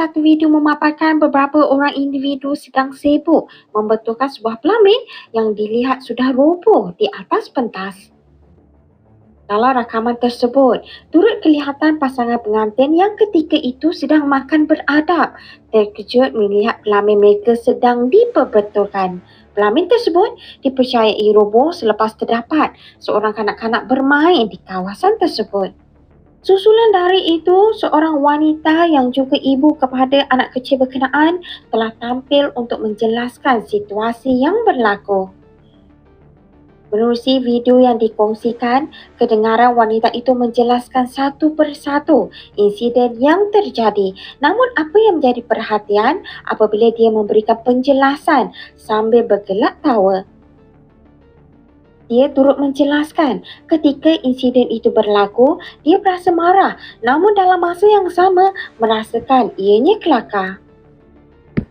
Satu video memaparkan beberapa orang individu sedang sibuk membetulkan sebuah pelamin yang dilihat sudah roboh di atas pentas. Dalam rakaman tersebut, turut kelihatan pasangan pengantin yang ketika itu sedang makan beradab terkejut melihat pelamin mereka sedang diperbetulkan. Pelamin tersebut dipercayai roboh selepas terdapat seorang kanak-kanak bermain di kawasan tersebut. Susulan dari itu, seorang wanita yang juga ibu kepada anak kecil berkenaan telah tampil untuk menjelaskan situasi yang berlaku. Menerusi video yang dikongsikan, kedengaran wanita itu menjelaskan satu persatu insiden yang terjadi. Namun apa yang menjadi perhatian apabila dia memberikan penjelasan sambil bergelak tawa. Dia turut menjelaskan ketika insiden itu berlaku, dia berasa marah namun dalam masa yang sama merasakan ianya kelakar.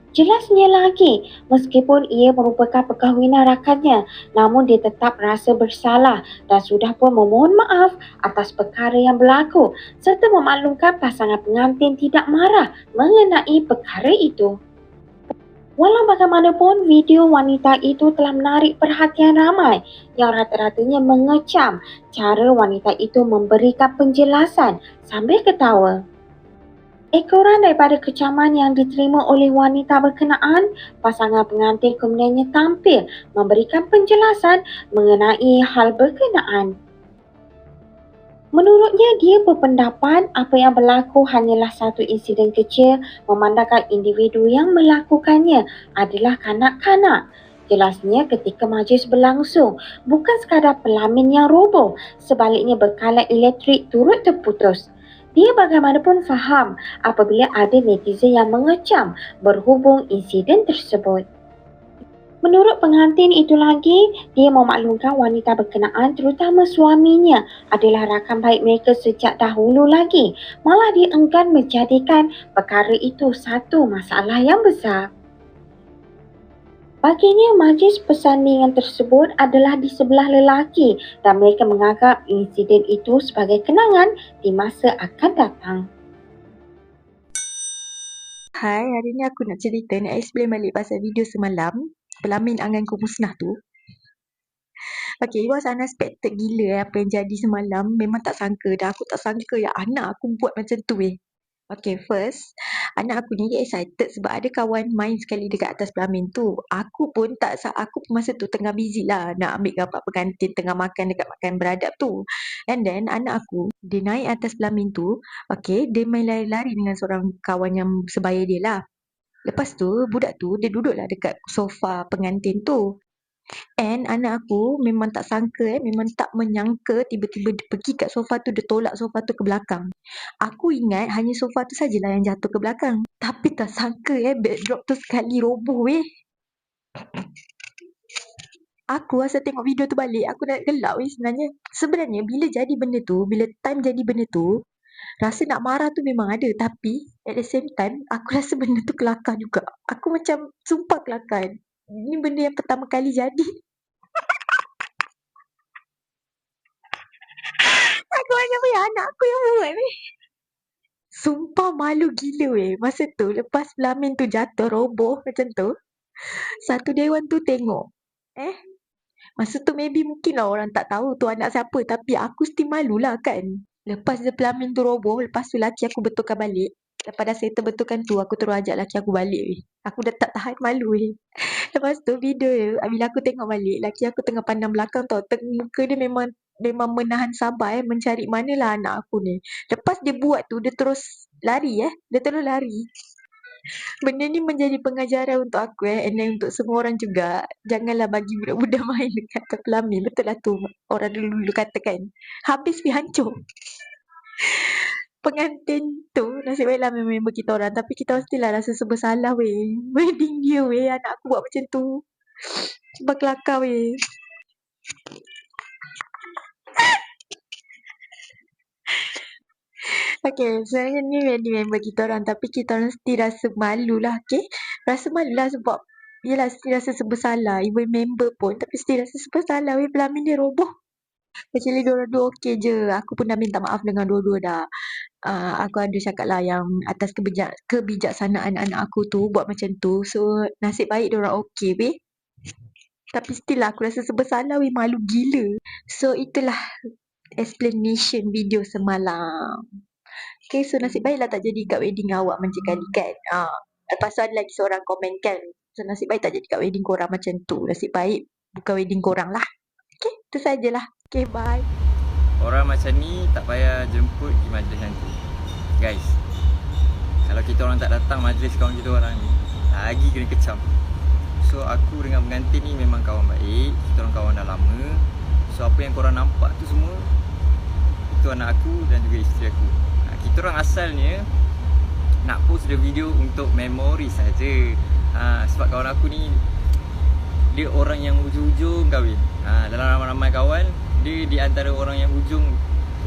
Jelasnya lagi, meskipun ia merupakan perkahwinan rakannya, namun dia tetap rasa bersalah dan sudah pun memohon maaf atas perkara yang berlaku serta memaklumkan pasangan pengantin tidak marah mengenai perkara itu. Walau bagaimanapun, video wanita itu telah menarik perhatian ramai yang rata-ratanya mengecam cara wanita itu memberikan penjelasan sambil ketawa. Ekoran daripada kecaman yang diterima oleh wanita berkenaan, pasangan pengantin kemudiannya tampil memberikan penjelasan mengenai hal berkenaan. Menurutnya, dia berpendapat apa yang berlaku hanyalah satu insiden kecil memandangkan individu yang melakukannya adalah kanak-kanak. Jelasnya ketika majlis berlangsung, bukan sekadar pelamin yang roboh, sebaliknya berkalat elektrik turut terputus. Dia bagaimanapun faham apabila ada netizen yang mengecam berhubung insiden tersebut. Menurut pengantin itu lagi, dia memaklumkan wanita berkenaan terutama suaminya adalah rakan baik mereka sejak dahulu lagi. Malah dia enggan menjadikan perkara itu satu masalah yang besar. Baginya, majlis persandingan tersebut adalah di sebelah lelaki dan mereka menganggap insiden itu sebagai kenangan di masa akan datang. Hai, hari ni aku nak cerita, nak explain balik pasal video semalam pelamin anganku musnah tu. Okay, it was unexpected gila eh, apa yang jadi semalam. Memang tak sangka dah. Aku tak sangka yang anak aku buat macam tu eh. Okay, first, anak aku ni excited sebab ada kawan main sekali dekat atas pelamin tu. Aku pun tak, aku pun masa tu tengah busy lah nak ambil gambar pengantin tengah makan dekat makan beradab tu. And then, anak aku, dia naik atas pelamin tu, okay, dia main lari-lari dengan seorang kawan yang sebaya dia lah. Lepas tu, budak tu dia duduklah dekat sofa pengantin tu. And anak aku memang tak sangka eh, memang tak menyangka tiba-tiba dia pergi kat sofa tu, dia tolak sofa tu ke belakang. Aku ingat hanya sofa tu sajalah yang jatuh ke belakang. Tapi tak sangka eh, backdrop tu sekali roboh eh. Aku rasa tengok video tu balik, aku nak gelak weh sebenarnya. Sebenarnya bila jadi benda tu, bila time jadi benda tu, rasa nak marah tu memang ada tapi at the same time aku rasa benda tu kelakar juga. Aku macam sumpah kelakar. Ini benda yang pertama kali jadi. aku macam weh anak aku yang buat weh. Sumpah malu gila weh. Masa tu lepas pelamin tu jatuh roboh macam tu. Satu dewan tu tengok. Eh Masa tu maybe mungkin lah orang tak tahu tu anak siapa tapi aku still malu lah kan. Lepas dia pelamin tu roboh, lepas tu laki aku betulkan balik. Lepas dah settle betulkan tu, aku terus ajak laki aku balik weh. Aku dah tak tahan malu weh. Lepas tu video bila aku tengok balik, laki aku tengah pandang belakang tau. Teng muka dia memang memang menahan sabar eh, mencari manalah anak aku ni. Lepas dia buat tu, dia terus lari eh. Dia terus lari. Benda ni menjadi pengajaran untuk aku eh. And then untuk semua orang juga. Janganlah bagi budak-budak main dekat pelamin. Betul lah tu orang dulu-dulu katakan. Habis pi hancur pengantin tu nasib baiklah member kita orang tapi kita mestilah rasa bersalah weh wedding dia weh anak aku buat macam tu sebab kelakar weh Okay, sebenarnya ni wedding member kita orang tapi kita orang mesti rasa malu lah, okay? Rasa malu lah sebab Yelah, mesti rasa bersalah. Even member pun tapi mesti rasa bersalah weh pelamin dia roboh. Actually dua-dua okey je. Aku pun dah minta maaf dengan dua-dua dah. uh, aku ada cakap lah yang atas kebijak, kebijaksanaan anak aku tu buat macam tu. So nasib baik diorang okey weh. Tapi still lah aku rasa serba salah weh malu gila. So itulah explanation video semalam. Okay so nasib baiklah tak jadi kat wedding awak macam kali kan. Uh, lepas tu ada lagi seorang komen kan. So nasib baik tak jadi kat wedding korang macam tu. Nasib baik bukan wedding korang lah. Okay itu sajalah. Okay bye. Orang macam ni tak payah jemput di majlis nanti Guys Kalau kita orang tak datang majlis kawan kita orang ni Lagi kena kecam So aku dengan pengantin ni memang kawan baik Kita orang kawan dah lama So apa yang korang nampak tu semua Itu anak aku dan juga isteri aku ha, Kita orang asalnya Nak post the video untuk memori saja. ha, Sebab kawan aku ni Dia orang yang ujung-ujung kahwin ha, Dalam ramai-ramai kawan dia di antara orang yang ujung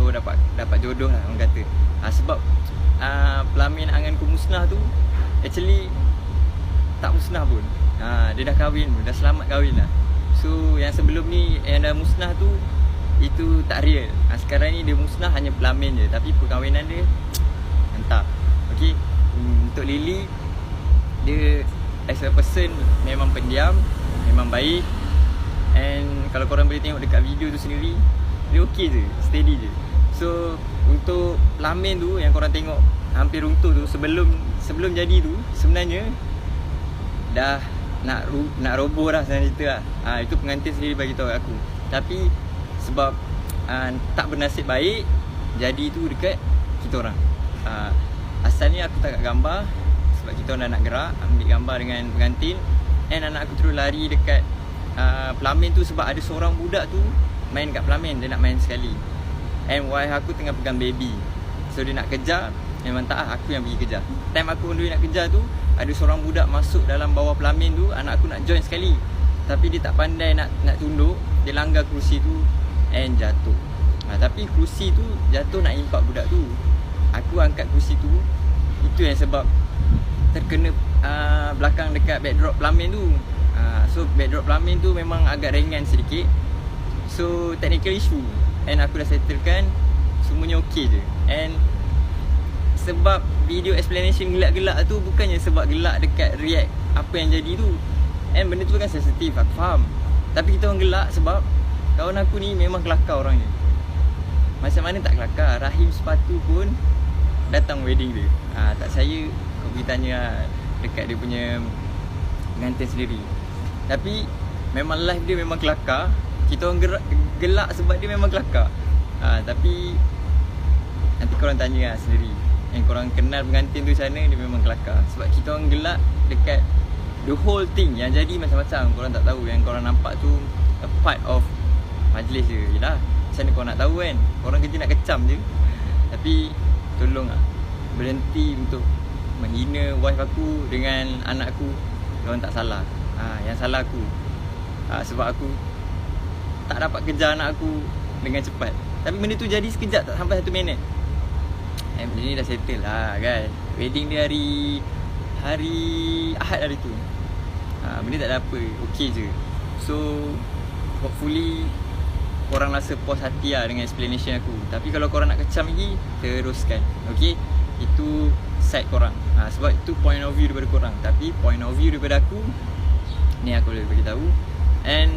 baru dapat dapat jodoh lah orang kata. Ha, sebab uh, pelamin anganku musnah tu actually tak musnah pun. Ha, dia dah kahwin dah selamat kahwin lah. So yang sebelum ni yang dah musnah tu itu tak real. Ha, sekarang ni dia musnah hanya pelamin je tapi perkahwinan dia entah. Okay. Untuk Lily dia as a person memang pendiam, memang baik And kalau korang boleh tengok dekat video tu sendiri Dia okey je, steady je So untuk pelamin tu yang korang tengok hampir runtuh tu Sebelum sebelum jadi tu sebenarnya Dah nak nak roboh dah sebenarnya cerita lah ha, Itu pengantin sendiri bagi tahu aku Tapi sebab ha, tak bernasib baik Jadi tu dekat kita orang. Ha, Asalnya aku tak gambar Sebab kita orang dah nak gerak Ambil gambar dengan pengantin And anak aku terus lari dekat uh, pelamin tu sebab ada seorang budak tu main kat pelamin dia nak main sekali. And wife aku tengah pegang baby. So dia nak kejar memang tak aku yang pergi kejar. Time aku on nak kejar tu ada seorang budak masuk dalam bawah pelamin tu anak aku nak join sekali. Tapi dia tak pandai nak nak tunduk dia langgar kerusi tu and jatuh. Ha, tapi kerusi tu jatuh nak impak budak tu. Aku angkat kerusi tu itu yang sebab terkena uh, belakang dekat backdrop pelamin tu. Ah, so backdrop plumbing tu memang agak ringan sedikit. So technical issue. And aku dah settlekan Semuanya okey je. And Sebab video explanation gelak-gelak tu Bukannya sebab gelak dekat react Apa yang jadi tu. And benda tu kan sensitif aku faham. Tapi kita orang gelak sebab Kawan aku ni memang kelakar orangnya. Macam mana tak kelakar Rahim sepatu pun Datang wedding dia. Ha, Tak saya Kau pergi tanya lah Dekat dia punya Pengantin sendiri. Tapi memang live dia memang kelakar. Kita orang gerak, gelak sebab dia memang kelakar. Ha, Tapi Nanti korang tanya lah sendiri. Yang korang kenal pengantin tu sana Dia memang kelakar. Sebab kita orang gelak dekat The whole thing. Yang jadi macam-macam Korang tak tahu. Yang korang nampak tu A part of Majlis je Yelah. Macam mana korang nak tahu kan? Korang kerja nak kecam je. Tapi Tolong lah. Berhenti untuk Menghina wife aku Dengan anak aku. Korang tak salah. Ha, Yang salah aku. Ha, Sebab aku Tak dapat kejar anak aku Dengan cepat. Tapi benda tu jadi sekejap Tak sampai satu minit. Eh benda ni dah settle lah kan Wedding dia hari Hari Ahad hari tu. Ha, Benda tak ada apa. Okay je. So Hopefully Korang rasa puas hati lah Dengan explanation aku Tapi kalau korang nak kecam lagi Teruskan Okay Itu Side korang ha, Sebab itu point of view daripada korang Tapi point of view daripada aku Ni aku boleh bagi tahu. And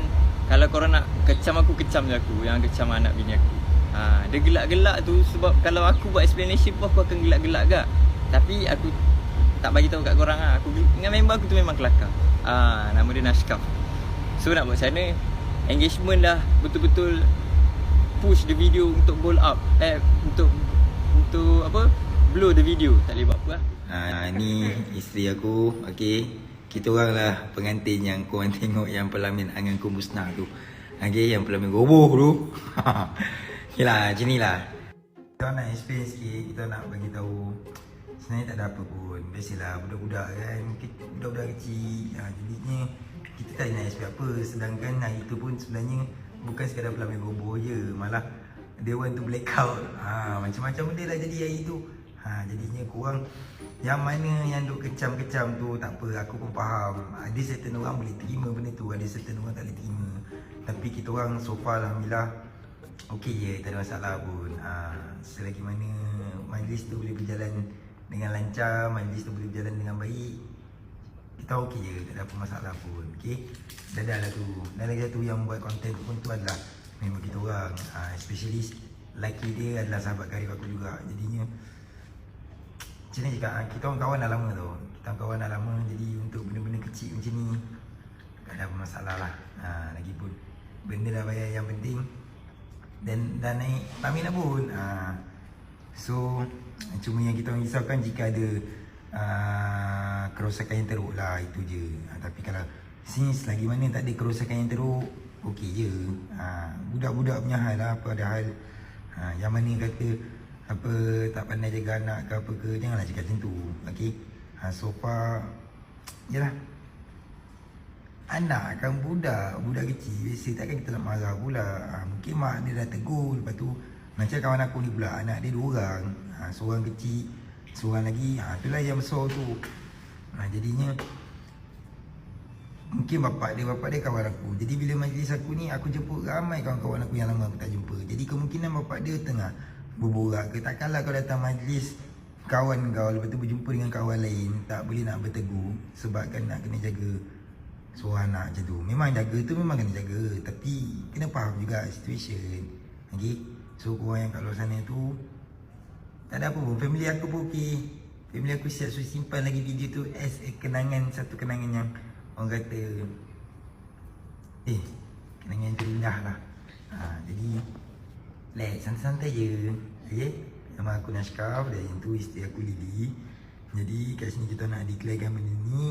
kalau korang nak kecam aku kecam je aku yang kecam anak bini aku. Ha, dia gelak-gelak tu sebab kalau aku buat explanation pun aku akan gelak-gelak gak. Tapi aku tak bagi tahu kat korang ah. Aku dengan member aku tu memang kelakar. Ha, nama dia Nashkaf. So nak buat sana engagement dah betul-betul push the video untuk blow up eh untuk untuk apa blow the video tak boleh buat apa lah. Ha, ni isteri aku okey kita orang lah pengantin yang korang tengok yang pelamin anganku musnah tu. Okay, yang pelamin goboh tu. okay lah, macam ni lah. Kita nak explain sikit, kita nak bagi tahu sebenarnya tak ada apa pun. Biasalah budak-budak kan, budak-budak kecil. Ha, jadinya kita tak nak explain apa. Sedangkan hari tu pun sebenarnya bukan sekadar pelamin goboh je. Malah dia want to blackout. Ha, macam-macam benda lah jadi hari tu. Ha, jadinya kurang yang mana yang duk kecam-kecam tu tak apa aku pun faham. Ada certain orang boleh terima benda tu, ada certain orang tak boleh terima. Tapi kita orang so far alhamdulillah okey je, tak ada masalah pun. Ha, selagi mana majlis tu boleh berjalan dengan lancar, majlis tu boleh berjalan dengan baik, kita okey je, tak ada apa masalah pun. Okey. Dah dah lah tu. Dan lagi satu yang buat konten pun tu adalah member kita orang. Uh, especially lelaki dia adalah sahabat karib aku juga. Jadinya macam ni cakap, ah, kita orang kawan dah lama tu. Kita orang kawan dah lama jadi untuk benda-benda kecil macam ni tak ada apa masalah lah. Ha, lagipun benda dah bayar yang penting dan dah naik Pamina pun. Ha, so cuma yang kita orang risaukan jika ada uh, kerosakan yang teruk lah itu je. Ha, tapi kalau since lagi mana tak ada kerosakan yang teruk, okey je. Ha, budak-budak punya hal lah apa ada hal. Ha, yang mana kata apa tak pandai jaga anak ke apa ke janganlah cakap macam tu. Okey. Ha, so far Yalah Anak kan budak Budak kecil Biasa takkan kita nak marah pula ha, Mungkin mak dia dah tegur Lepas tu Macam kawan aku ni pula Anak dia dua orang ha, Seorang kecil Seorang lagi ha, Itulah yang besar tu. Ha, Jadinya Mungkin bapak dia Bapak dia kawan aku. Jadi bila majlis aku ni Aku jemput ramai kawan-kawan aku Yang lama aku tak jumpa. Jadi kemungkinan bapak dia tengah Berborak ke Takkanlah kau datang majlis Kawan kau Lepas tu berjumpa dengan kawan lain Tak boleh nak bertegur Sebab kan nak kena jaga Seorang anak macam tu. Memang jaga tu memang kena jaga Tapi kena faham juga situation Okay So korang yang kat luar sana tu Tak ada apa pun Family aku pun okay Family aku siap So simpan lagi video tu As a kenangan Satu kenangan yang Orang kata Eh Kenangan yang terindah lah ha, Jadi Let santai-santai je Okay Nama aku Nashkaf Dan yang tu isteri aku Lily Jadi kat sini kita nak declarekan benda ni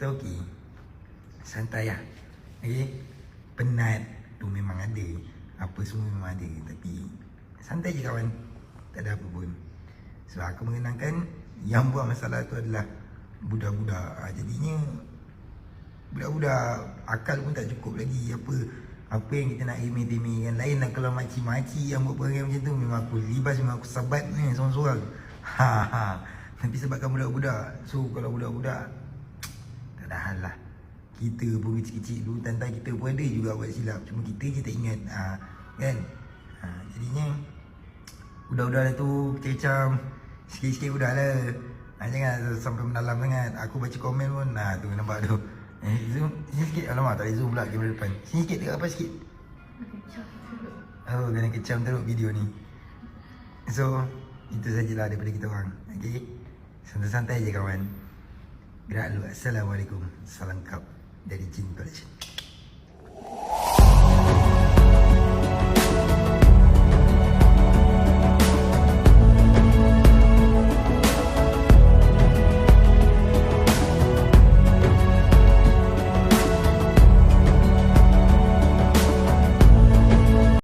kita okey. Santai lah. Okey. Penat tu memang ada. Apa semua memang ada. Tapi santai je kawan. Tak ada apa pun. Sebab aku mengenangkan yang buat masalah tu adalah budak-budak. Ha, jadinya budak-budak akal pun tak cukup lagi. Apa apa yang kita nak remeh-remeh kan lain lah. Kalau makcik-makcik yang buat perangai macam tu memang aku libas memang aku sabat ni seorang-seorang. Ha ha. Tapi sebabkan budak-budak. So kalau budak-budak tak ada hal lah. Kita pun kecil-kecil dulu Tantan kita pun ada juga buat silap. Cuma kita je tak ingat ha, Kan? Ha, Jadinya Udah-udah tu Kecam Sikit-sikit udah lah ha, Jangan sampai mendalam sangat. Aku baca komen pun Nah tu nampak tu. Eh, Zoom Sini sikit. Alamak tak boleh zoom pula kamera depan. Sini sikit dekat apa sikit. Oh kena kecam teruk video ni. So Itu sajalah daripada kita orang. Okay Santai-santai je kawan. Gerak dulu. Assalamualaikum. Salam kap Dari Jin Collection